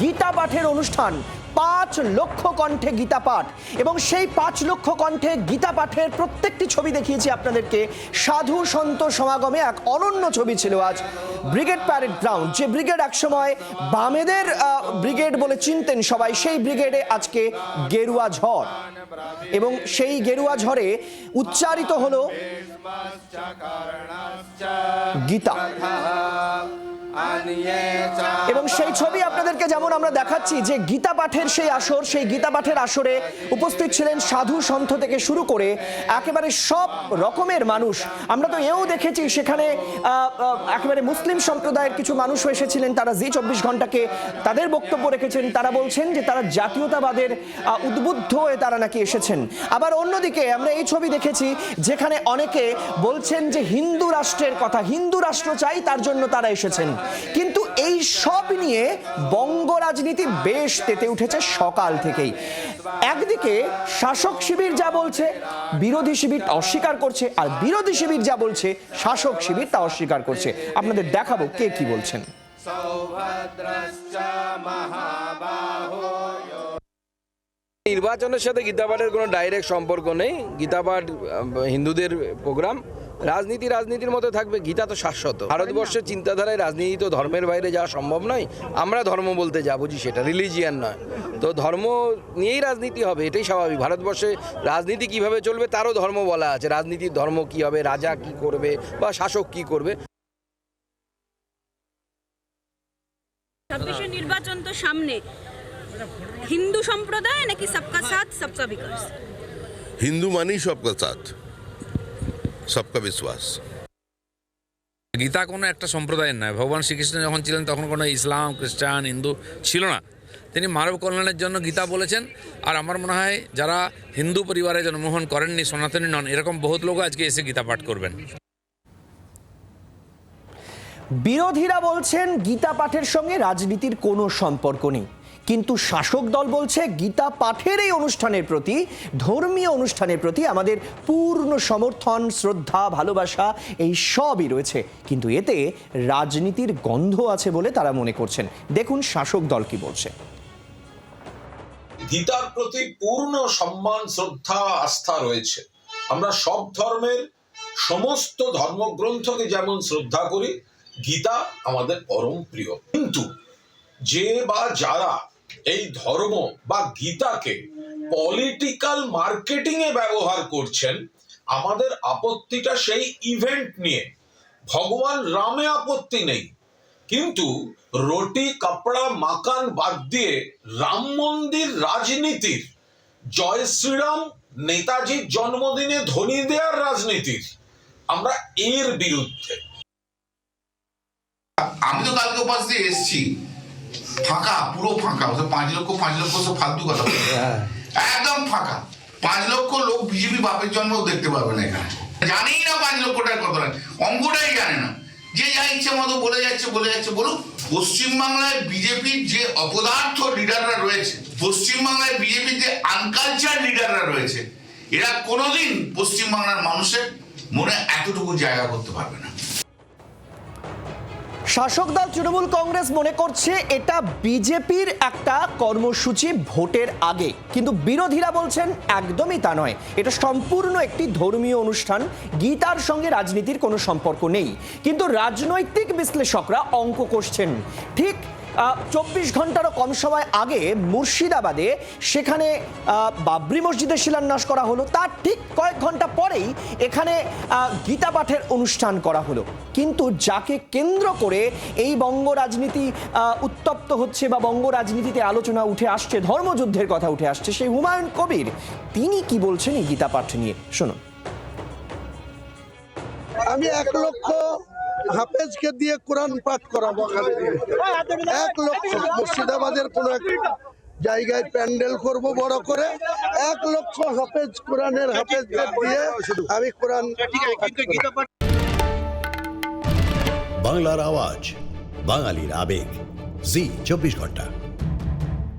গীতা পাঠের অনুষ্ঠান, পাঁচ লক্ষ কণ্ঠে গীতা পাঠ এবং সেই পাঁচ লক্ষ কণ্ঠে গীতা পাঠের প্রত্যেকটি ছবি দেখিয়েছি আপনাদেরকে। সাধু সন্ত সমাগমে এক অনন্য ছবি ছিল আজ, ব্রিগেড প্যারেড গ্রাউন্ড। যে ব্রিগেড একসময় বামেদের ব্রিগেড বলে চিনতেন সবাই, সেই ব্রিগেডে আজকে গেরুয়া ঝড়। এবং সেই গেরুয়া ঝড়ে উচ্চারিত হলো গীতা। এবং সেই ছবি আপনাদেরকে যেমন আমরা দেখাচ্ছি, যে গীতা পাঠের সেই আসর, সেই গীতা পাঠের আসরে উপস্থিত ছিলেন সাধু সন্থ থেকে শুরু করে একেবারে সব রকমের মানুষ। আমরা তো এও দেখেছি সেখানে একেবারে মুসলিম সম্প্রদায়ের কিছু মানুষ এসেছিলেন, তারা জি চব্বিশ ঘন্টাকে তাদের বক্তব্য রেখেছেন। তারা বলছেন যে তারা জাতীয়তাবাদের উদ্বুদ্ধ হয়ে তারা নাকি এসেছেন। আবার অন্যদিকে আমরা এই ছবি দেখেছি, যেখানে অনেকে বলছেন যে হিন্দু রাষ্ট্রের কথা, হিন্দু রাষ্ট্র চাই তার জন্য তারা এসেছেন। কিন্তু এই সব নিয়ে বঙ্গ রাজনীতি বেশ তেতে উঠেছে সকাল থেকেই। একদিকে শাসক শিবির যা বলছে, বিরোধী শিবির তা অস্বীকার করছে, আর বিরোধী শিবির যা বলছে, শাসক শিবির তা অস্বীকার করছে। আপনাদের দেখাবো কে কি বলছেন। নির্বাচনের সাথে গীতাপাঠের কোনো ডাইরেক্ট সম্পর্ক নেই। গীতাপাঠ হিন্দুদের প্রোগ্রাম রাজনীতি রাজনীতির মতো থাকবে গীতা তো শাশ্বত। ভারতবর্ষের চিন্তাধারায় রাজনীতি তো ধর্মের বাইরে যাওয়া সম্ভব নয় আমরা ধর্ম বলতে যা বুঝি সেটা রিলিজিয়ান নয়। তো ধর্ম নিয়েই রাজনীতি হবে এটাই স্বাভাবিক। ভারতবর্ষে রাজনীতি কীভাবে চলবে তারও ধর্ম বলা আছে। রাজনীতির ধর্ম কি হবে রাজা কি করবে বা শাসক কি করবে? নির্বাচন তো সামনে। হিন্দু সম্প্রদায় নাকি সবকা সাথ সবকা বিকাশ? হিন্দু মানেই সবকা সাথ। সবকা বিশ্বাস। গীতা কোনো একটা সম্প্রদায়ের নয়। ভগবান শ্রীকৃষ্ণ যখন ছিলেন, তখন কোনো ইসলাম, খ্রিস্টান, হিন্দু ছিল না। তিনি মানব কল্যাণের জন্য গীতা বলেছেন। আর আমার মনে হয়, যারা হিন্দু পরিবারে জন্মগ্রহণ করেননি, সনাতনী নন, এরকম বহুত লোক আজকে এসে গীতা পাঠ করবেন। বিরোধীরা বলছেন গীতা পাঠের সঙ্গে রাজনীতির কোনো সম্পর্ক নেই। কিন্তু শাসক দল বলছে গীতা পাঠের এই অনুষ্ঠানের প্রতি, ধর্মীয় অনুষ্ঠানের প্রতি আমাদের পূর্ণ সমর্থন, শ্রদ্ধা, ভালোবাসা এই সবই রয়েছে। কিন্তু এতে রাজনীতির গন্ধ আছে বলে তারা মনে করছেন। দেখুন শাসক দল কি বলছে। গীতার প্রতি পূর্ণ সম্মান, শ্রদ্ধা, আস্থা রয়েছে। আমরা সব ধর্মের সমস্ত ধর্মগ্রন্থকে যেমন শ্রদ্ধা করি গীতা আমাদের পরম প্রিয়। কিন্তু যে বা যারা এই ধর্ম বা গীতাকে পলিটিক্যাল মার্কেটিং এ ব্যবহার করছেন, আমাদের আপত্তিটা সেই ইভেন্ট নিয়ে। ভগবান রামে আপত্তি নেই। কিন্তু রুটি, কাপড়া মাকান বাদ দিয়ে রাম মন্দির রাজনীতির, জয় শ্রীরাম নেতাজির জন্মদিনে ধ্বনি দেওয়ার রাজনীতির, আমরা এর বিরুদ্ধে আমি তো কালকে উপাস দিয়ে এসছি। ফাঁকা পুরো ফাঁকা। ওসব পাঁচ লক্ষ পাঁচ লক্ষ সব ফালতু কথা। একদম ফাঁকা। পাঁচ লক্ষ লোক বিজেপি বাপের জন্মও দেখতে পাবে না এখানে। জানেই না পাঁচ লক্ষ টাকার কত টাকা অঙ্কটাই জানে না। যে যা ইচ্ছে মতো বলে যাচ্ছে বলে যাচ্ছে। বলুন পশ্চিমবাংলায় বিজেপির যে অপদার্থ লিডাররা রয়েছে পশ্চিমবাংলায় বিজেপির যে আনকালচার লিডাররা রয়েছে এরা কোনোদিন পশ্চিমবাংলার মানুষের মনে এতটুকু জায়গা করতে পারবে না। শাসক দল তৃণমূল কংগ্রেস মনে করছে এটা বিজেপির একটা কর্মসূচি ভোটের আগে। কিন্তু বিরোধীরা বলছেন একদমই তা নয়। এটা সম্পূর্ণ একটি ধর্মীয় অনুষ্ঠান। গীতার সঙ্গে রাজনীতির কোনো সম্পর্ক নেই। কিন্তু রাজনৈতিক বিশ্লেষকরা অঙ্ক কষছেন ঠিক চব্বিশ ঘন্টারও কম সময় আগে মুর্শিদাবাদে সেখানে বাবরি মসজিদের শিলান্যাস করা হলো। তার ঠিক কয়েক ঘণ্টা পরেই এখানে গীতা পাঠের অনুষ্ঠান করা হলো। কিন্তু যাকে কেন্দ্র করে এই বঙ্গ রাজনীতি উত্তপ্ত হচ্ছে বা বঙ্গ রাজনীতিতে আলোচনা উঠে আসছে, ধর্মযুদ্ধের কথা উঠে আসছে, সেই হুমায়ুন কবির, তিনি কি বলছেন এই গীতা পাঠ নিয়ে? শুনুন। আমি এক লক্ষ হাফেজকে দিয়ে কোরআন পাঠ করাবো। এক লক্ষ মুর্শিদাবাদের কোন এক জায়গায় প্যান্ডেল করব বড় করে এক লক্ষ হাফেজ কোরআনের হাফেজদের দিয়ে আমি কোরআন। বাংলার আওয়াজ, বাঙালির আবেগ জি, চব্বিশ ঘণ্টা